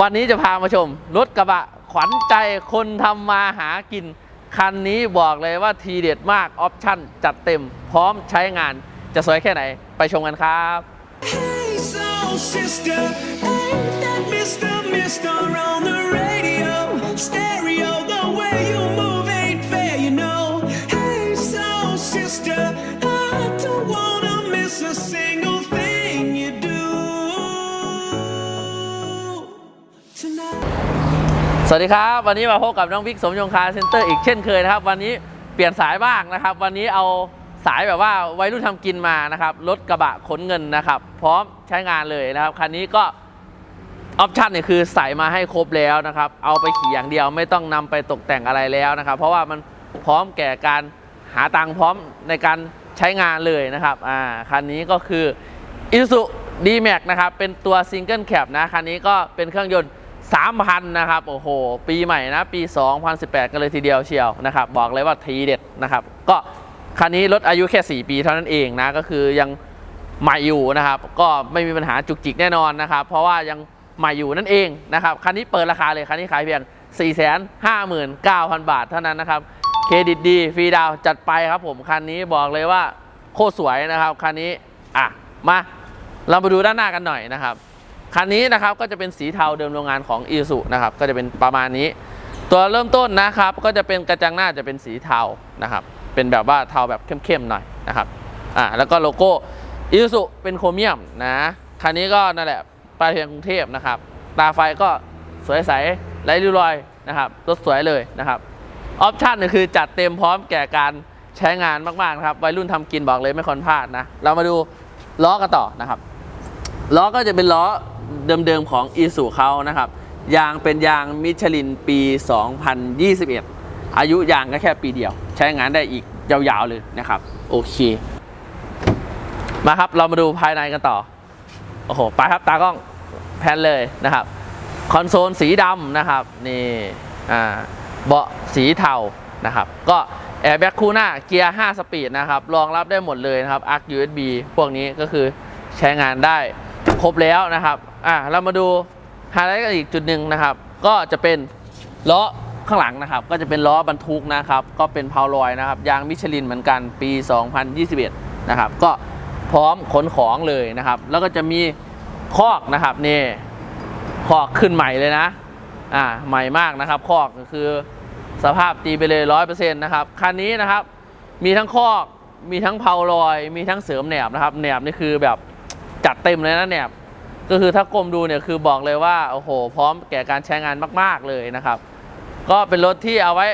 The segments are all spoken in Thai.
วันนี้จะพามาชม รถกระบะขวัญใจคนทำมาหากิน คันนี้บอกเลยว่าทีเด็ดมาก ออปชั่นจัดเต็ม พร้อมใช้งานจะสวยแค่ไหนไปชมกันครับ Hey, so sister, สวัสดีครับ วันนี้มาพบกับน้องวิกสมยงคาเซ็นเตอร์อีกเช่นเคยนะครับ วันนี้เปลี่ยนสายบ้างนะครับ วันนี้เอาสายแบบว่าวัยรุ่นทำกินมานะครับรถกระบะขนเงินนะครับ พร้อมใช้งานเลยนะครับคันนี้ก็ออปชันเนี่ยคือใส่มาให้ครบแล้วนะครับ เอาไปขี่อย่างเดียวไม่ต้องนำไปตกแต่งอะไรแล้วนะครับ เพราะว่ามันพร้อมแก่การหาตังค์พร้อมในการใช้งานเลยนะครับอ่าคันนี้ก็คือ i s u d m a x นะครับเป็นตัวซิงเกิลแคปนะคันนี้ก็เป็นเครื่องยนต์ 3,000 นะครับ โอ้โห ปีใหม่นะ ปี 2018 กันเลยทีเดียวเชียวนะครับ บอกเลยว่าทีเด็ดนะครับ ก็คันนี้ลดอายุแค่ 4 ปีเท่านั้นเองนะ ก็คือยังใหม่อยู่นะครับ ก็ไม่มีปัญหาจุกจิกแน่นอนนะครับ เพราะว่ายังใหม่อยู่นั่นเองนะครับ คันนี้เปิดราคาเลย คันนี้ขายเพียง 459,000 บาทเท่านั้นนะครับ เครดิตดีฟรีดาวจัดไปครับผม คันนี้บอกเลยว่าโคตรสวยนะครับ คันนี้ อะ มา เรามาดูด้านหน้ากันหน่อยนะครับ คันนี้นะครับก็จะเป็นสีเทาเดิมโรงงานของ i s u นะครับก็จะเป็นประมาณนี้ ตัวเริ่มต้นนะครับก็จะเป็นกระจังหน้าจะเป็นสีเทานะครับเป็นแบบว่าเทาแบบเข้มๆหน่อยนะครับอ่าแล้วก็โลโก้ i s u เป็นโครเมียมนะคันนี้ก็นั่นแหละปลายเพียงกรุงเทพนะครับตาไฟก็สวยใสไร้ริ้วรอยนะครับรถสวยเลยนะครับออปชั่นคือจัดเต็มพร้อมแก่การใช้งานมากๆครับวัยรุ่นทำกินบอกเลยไม่ควรพลาดนะเรามาดูล้อกันต่อนะครับล้อก็จะเป็นล้อ เดิมๆของ i s u เขานะครับ ยางเป็นยางมิชลินปี 2021 อายุยางก็แค่ปีเดียว ใช้งานได้อีกยาวๆเลยนะครับ โอเค มาครับเรามาดูภายในกันต่อ โอ้โห ไปครับตากล้องแพนเลยนะครับ คอนโซลสีดำนะครับ นี่อ่าเบาะสีเทานะครับ ก็แอร์แบ็กคู่หน้าเกียร์ 5 สปีดนะครับ รองรับได้หมดเลยนะครับ ARC USB พวกนี้ก็คือใช้งานได้ ครบแล้วนะครับอ่าเรามาดูไฮไลท์กันอีกจุดหนึ่งนะครับ ก็จะเป็นล้อข้างหลังนะครับ ก็จะเป็นล้อบรรทุกนะครับ ก็เป็นพาวลอยนะครับ ยางมิชลินเหมือนกันปี 2021 นะครับ ก็พร้อมขนของเลยนะครับ แล้วก็จะมีคอกนะครับนี่คอกขึ้นใหม่เลยนะ อ่าใหม่มากนะครับ คอกก็คือสภาพตีไปเลยร้อยเปอร์เซ็นต์นะครับคันนี้นะครับ มีทั้งคอกมีทั้งเพาลอย มีทั้งเสริมแหนบนะครับแหนบนี่คือแบบ จัดเต็มเลยนะแหนบก็คือถ้ากลมดูเนี่ยคือบอกเลยว่าโอ้โห พร้อมแก่การใช้งานมาก ๆเลยนะครับ ก็เป็นรถที่เอาไว้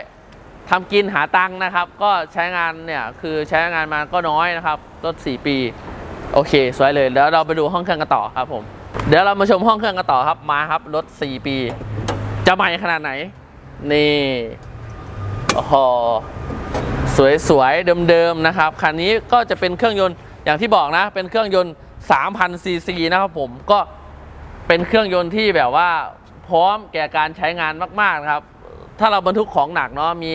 ทำกินหาตังค์นะครับ ก็ใช้งานเนี่ยคือใช้งานมาก็น้อยนะครับรถ 4 ปี โอเค สวยเลยแล้วเราไปดูห้องเครื่องกันต่อครับผมเดี๋ยวเรามาชมห้องเครื่องกันต่อครับมาครับรถ 4 ปี จะใหม่ขนาดไหน นี่โอ้โหสวยๆเดิมๆนะครับคันนี้ก็จะเป็นเครื่องยนต์อย่างที่บอกนะ เป็นเครื่องยนต์ 3,000ซีซีนะครับผมก็เป็นเครื่องยนต์ที่แบบว่าพร้อมแก่การใช้งานมากๆนะครับ ถ้าเราบรรทุกของหนักเนาะมี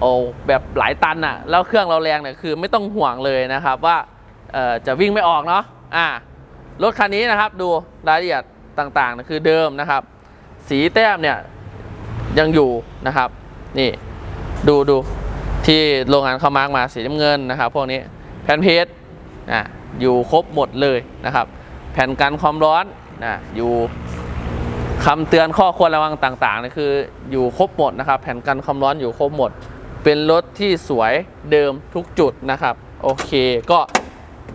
โอ้แบบหลายตันอะแล้วเครื่องเราแรงเนี่ยคือไม่ต้องห่วงเลยนะครับว่าจะวิ่งไม่ออกเนาะอ่ารถคันนี้นะครับดูรายละเอียดต่างๆนะคือเดิมนะครับ สีแต้มเนี่ยยังอยู่นะครับนี่ดูดูที่โรงงานเขามาร์กมาสีน้ำเงินนะครับ พวกนี้แผ่นเพชรอะ อยู่ครบหมดเลยนะครับ แผ่นกันความร้อนนะอยู่คำเตือนข้อควรระวังต่างๆนี่คืออยู่ครบหมดนะครับ แผ่นกันความร้อนอยู่ครบหมด เป็นรถที่สวยเดิมทุกจุดนะครับ โอเคก็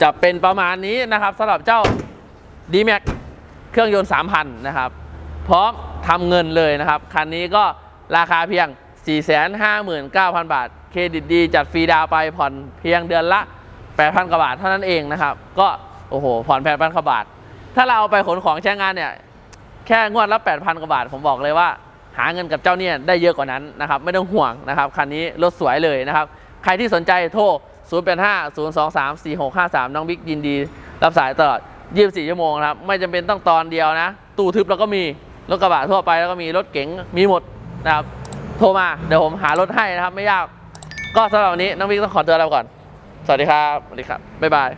จะเป็นประมาณนี้นะครับสำหรับเจ้า d m a x เครื่องยนต์ 3,000 นะครับ พร้อมทำเงินเลยนะครับ คันนี้ก็ราคาเพียง 459,000 บาท เครดิตดีจัดฟรีดาวไปผ่อนเพียงเดือนละ 8,000กว่าบาทเท่านั้นเองนะครับ ก็โอ้โหผ่อน8,000กว่าบาท ถ้าเราเอาไปขนของใช้งานเนี่ยแค่งวดละ8,000กว่าบาท ผมบอกเลยว่า หาเงินกับเจ้าเนี่ยได้เยอะกว่านั้นนะครับ ไม่ต้องห่วงนะครับคันนี้รถสวยเลยนะครับ ใครที่สนใจโทร 085 023 4653 น้องบิ๊กยินดี รับสายตลอด 24 ชั่วโมงนะครับ ไม่จำเป็นต้องตอนเดียวนะ ตู้ทึบเราก็มีรถกระบะทั่วไปแล้วก็มีรถเก๋งมีหมดนะครับโทรมาเดี๋ยวผมหารถให้นะครับ ไม่ยาก ก็สำหรับวันนี้น้องบิ๊กต้องขอตัวลาไปก่อน สวัสดีครับ สวัสดีครับ บ๊ายบาย